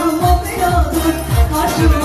Ayrılmak yadır Acı